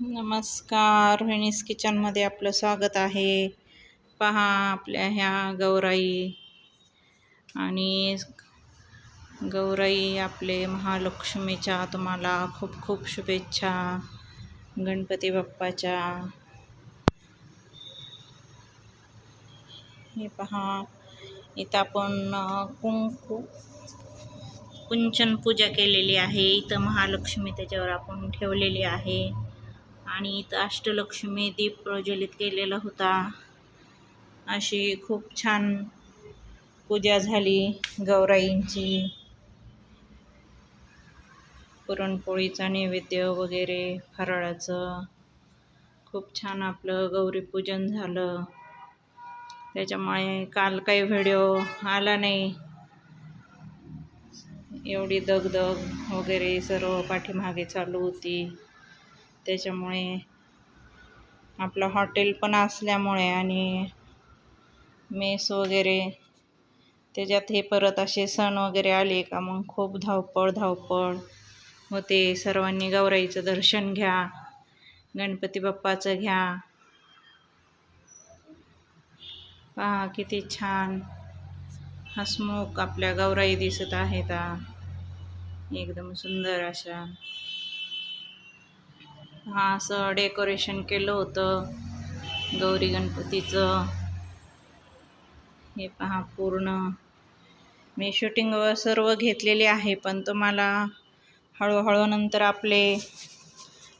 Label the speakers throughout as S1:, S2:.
S1: नमस्कार रोहिणीस किचनमध्ये आपलं स्वागत आहे. पहा आपल्या ह्या गौराई आणि गौराई आपले महालक्ष्मीच्या तुम्हाला खूप खूप शुभेच्छा गणपती बाप्पाच्या. हे पहा इथं आपण कुंकू कुंचन पूजा केलेली आहे. इथं महालक्ष्मी त्याच्यावर आपण ठेवलेली आहे. आणि इथं अष्टलक्ष्मी दीप प्रज्वलित केलेला होता. अशी खूप छान पूजा झाली गौराईंची. पुरणपोळीचा नैवेद्य वगैरे फराळाचं. खूप छान आपलं गौरीपूजन झालं. त्याच्यामुळे काल काही व्हिडिओ आला नाही. एवढी दगदग वगैरे सर्व पाठीमागे चालू होती. त्याच्यामुळे आपलं हॉटेल पण असल्यामुळे आणि मेस वगैरे त्याच्यात हे परत असे सण वगैरे आले का मग खूप धावपळ धावपळ. होते सर्वांनी गौराईचं दर्शन घ्या गणपती बाप्पाचं घ्या. पहा किती छान. हसमुख आपल्या गौराई दिसत आहेत एकदम सुंदर अशा. हा असं डेकोरेशन केलं होतं. गौरी गणपतीचं. हे पहा पूर्ण. मी शूटिंग सर्व घेतलेले आहे पण तुम्हाला हळूहळू नंतर आपले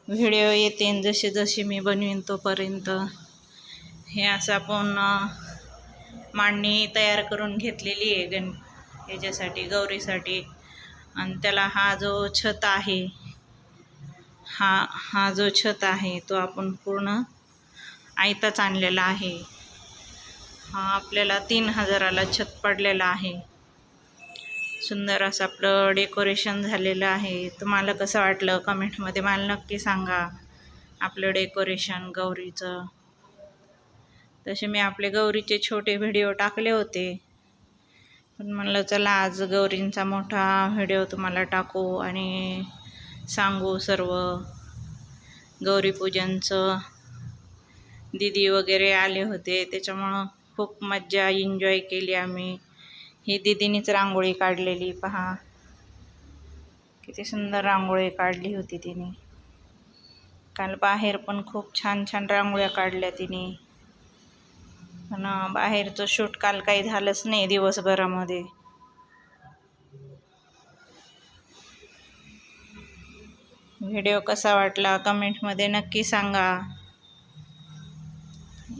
S1: व्हिडिओ येतील जसे जसे मी बनवीन तोपर्यंत. हे असं आपण मांडणी तयार करून घेतलेली आहे गण ह्याच्यासाठी गौरीसाठी. आणि त्याला हा जो छत आहे हा हा जो छत आहे तो आपण पूर्ण आयताच आणलेला आहे. हा आपल्याला तीन हजाराला छत पडलेला आहे. सुंदर असं आपलं डेकोरेशन झालेलं आहे. तुम्हाला कसं वाटलं कमेंटमध्ये मला नक्की सांगा. आपलं डेकोरेशन गौरीचं. तसे मी आपले गौरीचे छोटे व्हिडिओ टाकले होते. पण म्हणलं चला आज गौरींचा मोठा व्हिडिओ तुम्हाला टाकू आणि सांगू सर्व. गौरीपूजनचं दिदी वगैरे आले होते त्याच्यामुळं खूप मज्जा एन्जॉय केली आम्ही. ही दिदीनीच रांगोळी काढलेली पहा. किती सुंदर रांगोळी काढली होती तिने. काल बाहेर पण खूप छान छान रांगोळ्या काढल्या तिने. पण बाहेरचं शूट काल काही झालंच नाही दिवसभरामध्ये. व्हिडिओ कसा वाटला कमेंटमध्ये नक्की सांगा.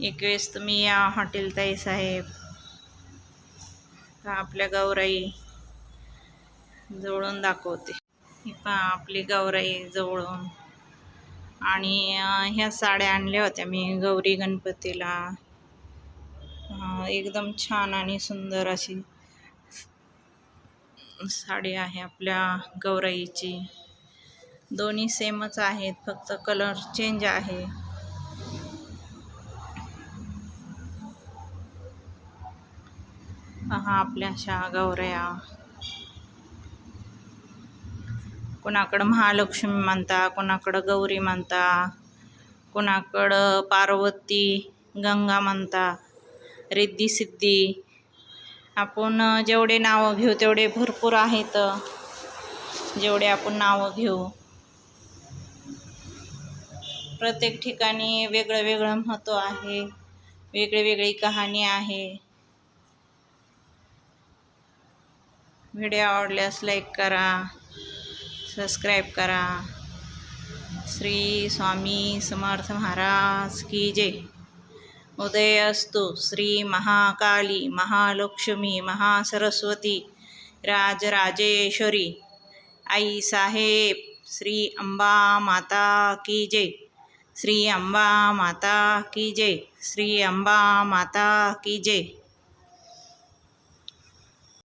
S1: एक वेळेस तुम्ही या हॉटेल ताई साहेब का आपल्या गौराई जवळून दाखवते. ही पहा आपली गौराई जवळून. आणि ह्या साड्या आणल्या होत्या मी गौरी गणपतीला. एकदम छान आणि सुंदर अशी साडी आहे आपल्या गौराईची. दोन्ही सेमच आहेत फक्त कलर चेंज आहे. पहा आपल्या अशा गौऱ्या. कोणाकडं महालक्ष्मी म्हणता कोणाकडं गौरी म्हणता कोणाकडं पार्वती गंगा म्हणता रिद्धी सिद्धी. आपण जेवढे नावं घेऊ तेवढे भरपूर आहेत. जेवढे आपण नावं घेऊ. प्रत्येक ठिकाणी वेगळं वेगळं महत्त्व आहे. वेगळी वेगळी कहाणी आहे. व्हिडिओ आवडल्यास लाईक करा, सबस्क्राईब करा. श्री स्वामी समर्थ महाराज की जय. उदय असतो. श्री महाकाली, महालक्ष्मी, महासरस्वती, राजराजेश्वरी. आई साहेब. श्री अंबा माता की जय. श्री अंबा माता की जय श्री अंबा माता की जय.